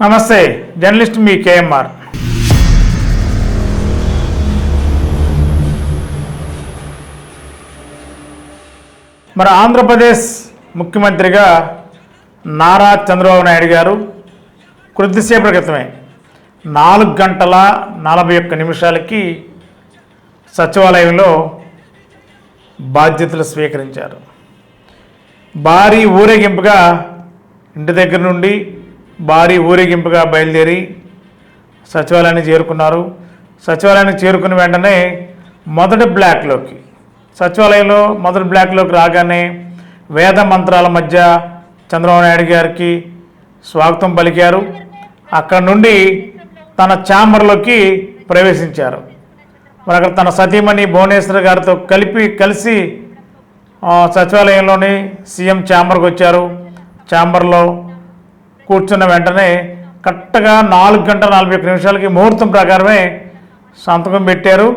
నమస్తే జర్నలిస్ట్ మీ కేఎంఆర్. మరి ఆంధ్రప్రదేశ్ ముఖ్యమంత్రిగా నారా చంద్రబాబు నాయుడు గారు కొద్దిసేపటి క్రితమే నాలుగు గంటల నలభై ఒక్క నిమిషాలకి సచివాలయంలో బాధ్యతలు స్వీకరించారు. భారీ ఊరేగింపుగా ఇంటి దగ్గర నుండి భారీ ఊరేగింపుగా బయలుదేరి సచివాలయాన్ని చేరుకున్నారు. సచివాలయానికి చేరుకున్న వెంటనే మొదటి బ్లాక్లోకి సచివాలయంలో మొదటి బ్లాక్లోకి రాగానే వేద మంత్రాల మధ్య చంద్రబాబు నాయుడు గారికి స్వాగతం పలికారు. అక్కడ నుండి తన ఛాంబర్లోకి ప్రవేశించారు. మరి అక్కడ తన సతీమణి భువనేశ్వర్ గారితో కలిపి కలిసి సచివాలయంలోని సీఎం ఛాంబర్కి వచ్చారు. ఛాంబర్లో కూర్చున్న వెంటనే కరెక్ట్గా నాలుగు గంటల నలభై ఒక్క నిమిషాలకి ముహూర్తం ప్రకారమే సంతకం పెట్టారు.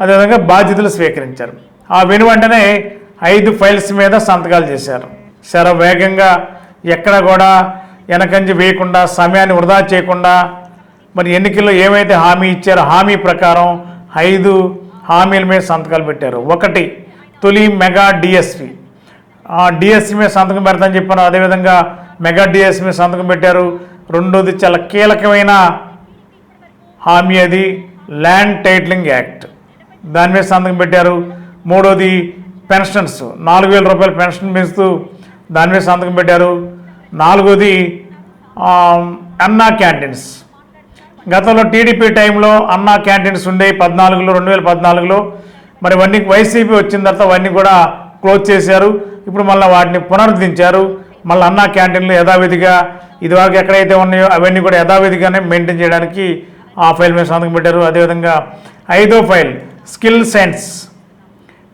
అదేవిధంగా బాధ్యతలు స్వీకరించారు. ఆ వెను వెంటనే ఐదు ఫైల్స్ మీద సంతకాలు చేశారు. శర వేగంగా ఎక్కడ కూడా వెనకంజి వేయకుండా సమయాన్ని వృధా చేయకుండా మరి ఎన్నికల్లో ఏమైతే హామీ ఇచ్చారో హామీ ప్రకారం ఐదు హామీల మీద సంతకాలు పెట్టారు. ఒకటి తొలి మెగా డిఎస్పి. ఆ డిఎస్పి మీద సంతకం పెడతాని చెప్పాను. అదేవిధంగా మెగా డిఎస్సి మీద సంతకం పెట్టారు. రెండోది చాలా కీలకమైన హామీ అది ల్యాండ్ టైటిలింగ్ యాక్ట్ దాని మీద సంతకం పెట్టారు. మూడోది పెన్షన్స్ నాలుగు వేల రూపాయల పెన్షన్ పెంచుతూ దాని మీద సంతకం పెట్టారు. నాలుగోది అన్నా క్యాంటీన్స్. గతంలో టీడీపీ టైంలో అన్నా క్యాంటీన్స్ ఉండే పద్నాలుగులో రెండు వేల పద్నాలుగులో. మరి ఇవన్నీ వైసీపీ వచ్చిన తర్వాత అవన్నీ కూడా క్లోజ్ చేశారు. ఇప్పుడు మళ్ళీ వాటిని పునరుద్ధరించారు. మళ్ళీ అన్నా క్యాంటీన్లు యథావిధిగా ఇదివరకు ఎక్కడైతే ఉన్నాయో అవన్నీ కూడా యథావిధిగానే మెయింటైన్ చేయడానికి ఆ ఫైల్ మీద సంతకం పెట్టారు. అదేవిధంగా ఐదో ఫైల్ స్కిల్ సెన్స్.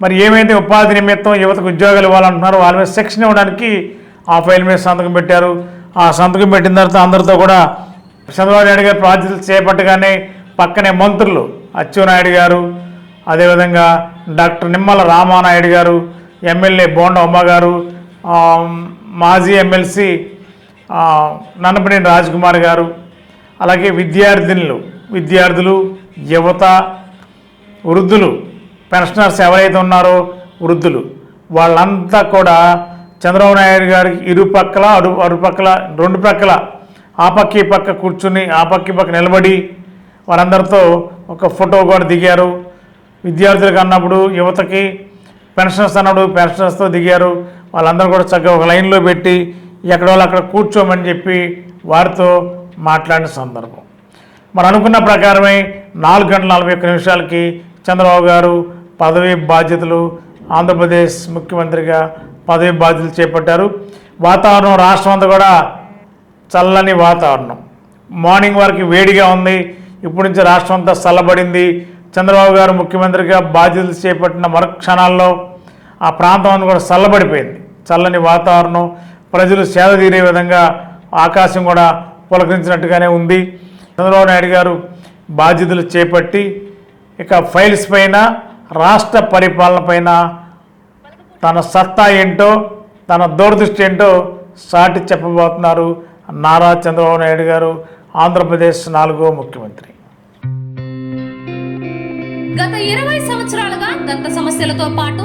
మరి ఏమైతే ఉపాధి నిమిత్తం యువతకు ఉద్యోగాలు ఇవ్వాలంటున్నారో వాళ్ళ మీద శిక్షణ ఇవ్వడానికి ఆ ఫైల్ మీద సంతకం పెట్టారు. ఆ సంతకం పెట్టిన తర్వాత అందరితో కూడా చంద్రబాబు నాయుడు గారు బాధ్యతలు చేపట్టగానే పక్కనే మంత్రులు అచ్చెన్నాయుడు గారు అదేవిధంగా డాక్టర్ నిమ్మల రామానాయుడు గారు ఎమ్మెల్యే బోండ అమ్మగారు మాజీ ఎమ్మెల్సీ నన్నపనేని రాజ్కుమార్ గారు అలాగే విద్యార్థినులు విద్యార్థులు యువత వృద్ధులు పెన్షనర్స్ ఎవరైతే ఉన్నారో వృద్ధులు వాళ్ళంతా కూడా చంద్రబాబు నాయుడు గారికి ఇరుపక్కల అడు అరుపక్కల రెండు పక్కల ఆ పక్క ఈ పక్క కూర్చుని ఆ పక్క ఈ పక్క నిలబడి వారందరితో ఒక ఫోటో కూడా దిగారు. విద్యార్థులకు అన్నప్పుడు యువతకి పెన్షనర్స్ అన్నప్పుడు పెన్షనర్స్తో దిగారు. వాళ్ళందరూ కూడా చక్కగా ఒక లైన్లో పెట్టి ఎక్కడ వాళ్ళు అక్కడ కూర్చోమని చెప్పి వారితో మాట్లాడిన సందర్భం. మరి అనుకున్న ప్రకారమే నాలుగు గంటల నలభై ఒక్క నిమిషాలకి చంద్రబాబు గారు పదవి బాధ్యతలు ఆంధ్రప్రదేశ్ ముఖ్యమంత్రిగా పదవి బాధ్యతలు చేపట్టారు. వాతావరణం రాష్ట్రం అంతా కూడా చల్లని వాతావరణం. మార్నింగ్ వరకు వేడిగా ఉంది. ఇప్పటి నుంచి రాష్ట్రం అంతా చల్లబడింది. చంద్రబాబు గారు ముఖ్యమంత్రిగా బాధ్యతలు చేపట్టిన మరు క్షణాల్లో ఆ ప్రాంతం అంతా కూడా చల్లబడిపోయింది. చల్లని వాతావరణం ప్రజలు సేద తీరే విధంగా ఆకాశం కూడా పులకరించినట్టుగానే ఉంది. చంద్రబాబు నాయుడు గారు బాధ్యతలు చేపట్టి ఇక ఫైల్స్ పైన రాష్ట్ర పరిపాలన పైన తన సత్తా ఏంటో తన దూరదృష్టి ఏంటో సాటి చెప్పబోతున్నారు నారా చంద్రబాబు నాయుడు గారు ఆంధ్రప్రదేశ్ నాలుగో ముఖ్యమంత్రి. గత ఇరవై సంవత్సరాలుగా దంత సమస్యలతో పాటు